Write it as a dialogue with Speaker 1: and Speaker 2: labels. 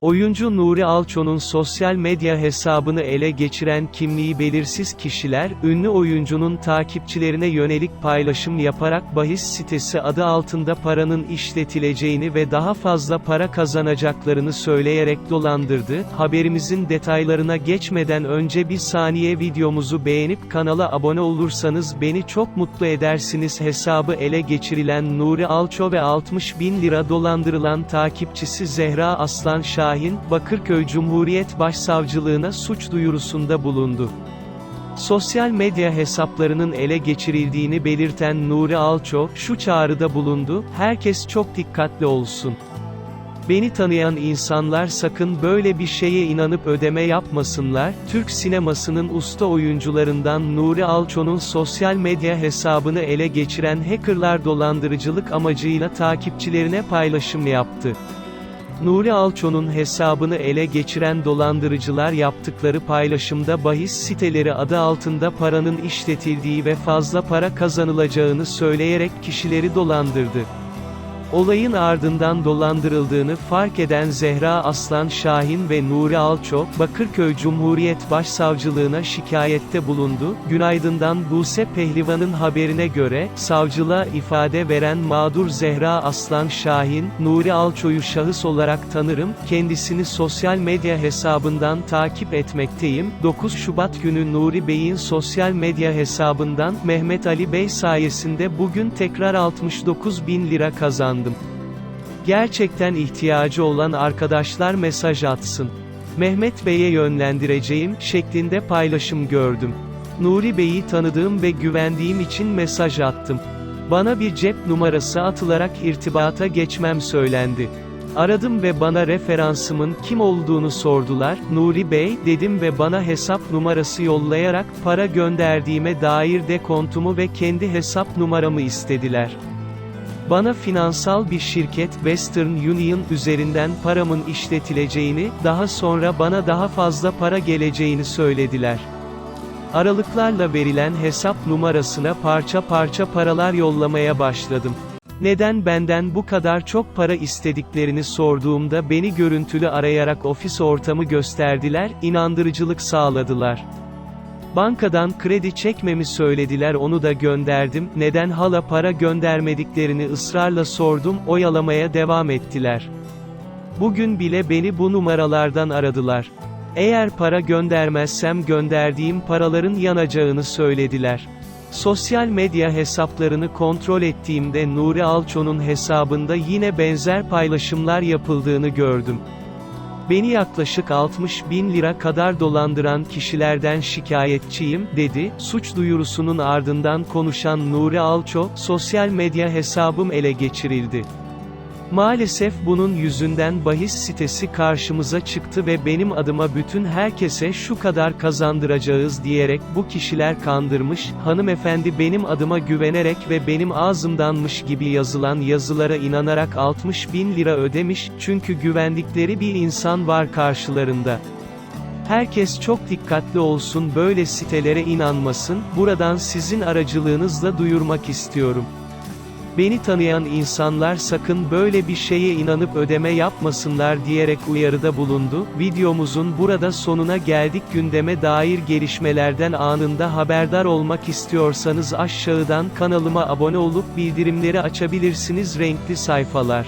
Speaker 1: Oyuncu Nuri Alço'nun sosyal medya hesabını ele geçiren kimliği belirsiz kişiler, ünlü oyuncunun takipçilerine yönelik paylaşım yaparak bahis sitesi adı altında paranın işletileceğini ve daha fazla para kazanacaklarını söyleyerek dolandırdı. Haberimizin detaylarına geçmeden önce bir saniye videomuzu beğenip kanala abone olursanız beni çok mutlu edersiniz. Hesabı ele geçirilen Nuri Alço ve 60 bin lira dolandırılan takipçisi Zehra Aslan Şahin, Bakırköy Cumhuriyet Başsavcılığına suç duyurusunda bulundu. Sosyal medya hesaplarının ele geçirildiğini belirten Nuri Alço, şu çağrıda bulundu, herkes çok dikkatli olsun. Beni tanıyan insanlar sakın böyle bir şeye inanıp ödeme yapmasınlar. Türk sinemasının usta oyuncularından Nuri Alço'nun sosyal medya hesabını ele geçiren hackerlar dolandırıcılık amacıyla takipçilerine paylaşım yaptı. Nuri Alço'nun hesabını ele geçiren dolandırıcılar yaptıkları paylaşımda bahis siteleri adı altında paranın işletildiği ve fazla para kazanılacağını söyleyerek kişileri dolandırdı. Olayın ardından dolandırıldığını fark eden Zehra Aslan Şahin ve Nuri Alço, Bakırköy Cumhuriyet Başsavcılığına şikayette bulundu. Günaydın'dan Buse Pehlivan'ın haberine göre, savcılığa ifade veren mağdur Zehra Aslan Şahin, Nuri Alço'yu şahıs olarak tanırım, kendisini sosyal medya hesabından takip etmekteyim. 9 Şubat günü Nuri Bey'in sosyal medya hesabından, Mehmet Ali Bey sayesinde bugün tekrar 69 bin lira kazandım. Gerçekten ihtiyacı olan arkadaşlar mesaj atsın. Mehmet Bey'e yönlendireceğim şeklinde paylaşım gördüm. Nuri Bey'i tanıdığım ve güvendiğim için mesaj attım. Bana bir cep numarası atılarak irtibata geçmem söylendi. Aradım ve bana referansımın kim olduğunu sordular. Nuri Bey dedim ve bana hesap numarası yollayarak para gönderdiğime dair dekontumu ve kendi hesap numaramı istediler. Bana finansal bir şirket Western Union üzerinden paramın işletileceğini, daha sonra bana daha fazla para geleceğini söylediler. Aralıklarla verilen hesap numarasına parça parça paralar yollamaya başladım. Neden benden bu kadar çok para istediklerini sorduğumda beni görüntülü arayarak ofis ortamı gösterdiler, inandırıcılık sağladılar. Bankadan kredi çekmemi söylediler onu da gönderdim, neden hala para göndermediklerini ısrarla sordum, oyalamaya devam ettiler. Bugün bile beni bu numaralardan aradılar. Eğer para göndermezsem gönderdiğim paraların yanacağını söylediler. Sosyal medya hesaplarını kontrol ettiğimde Nuri Alço'nun hesabında yine benzer paylaşımlar yapıldığını gördüm. Beni yaklaşık 60 bin lira kadar dolandıran kişilerden şikayetçiyim, dedi. Suç duyurusunun ardından konuşan Nuri Alço, sosyal medya hesabım ele geçirildi. Maalesef bunun yüzünden bahis sitesi karşımıza çıktı ve benim adıma bütün herkese şu kadar kazandıracağız diyerek bu kişiler kandırmış, hanımefendi benim adıma güvenerek ve benim ağzımdanmış gibi yazılan yazılara inanarak 60 bin lira ödemiş, çünkü güvendikleri bir insan var karşılarında. Herkes çok dikkatli olsun böyle sitelere inanmasın, buradan sizin aracılığınızla duyurmak istiyorum. Beni tanıyan insanlar sakın böyle bir şeye inanıp ödeme yapmasınlar diyerek uyarıda bulundu. Videomuzun burada sonuna geldik gündeme dair gelişmelerden anında haberdar olmak istiyorsanız aşağıdan kanalıma abone olup bildirimleri açabilirsiniz renkli sayfalar.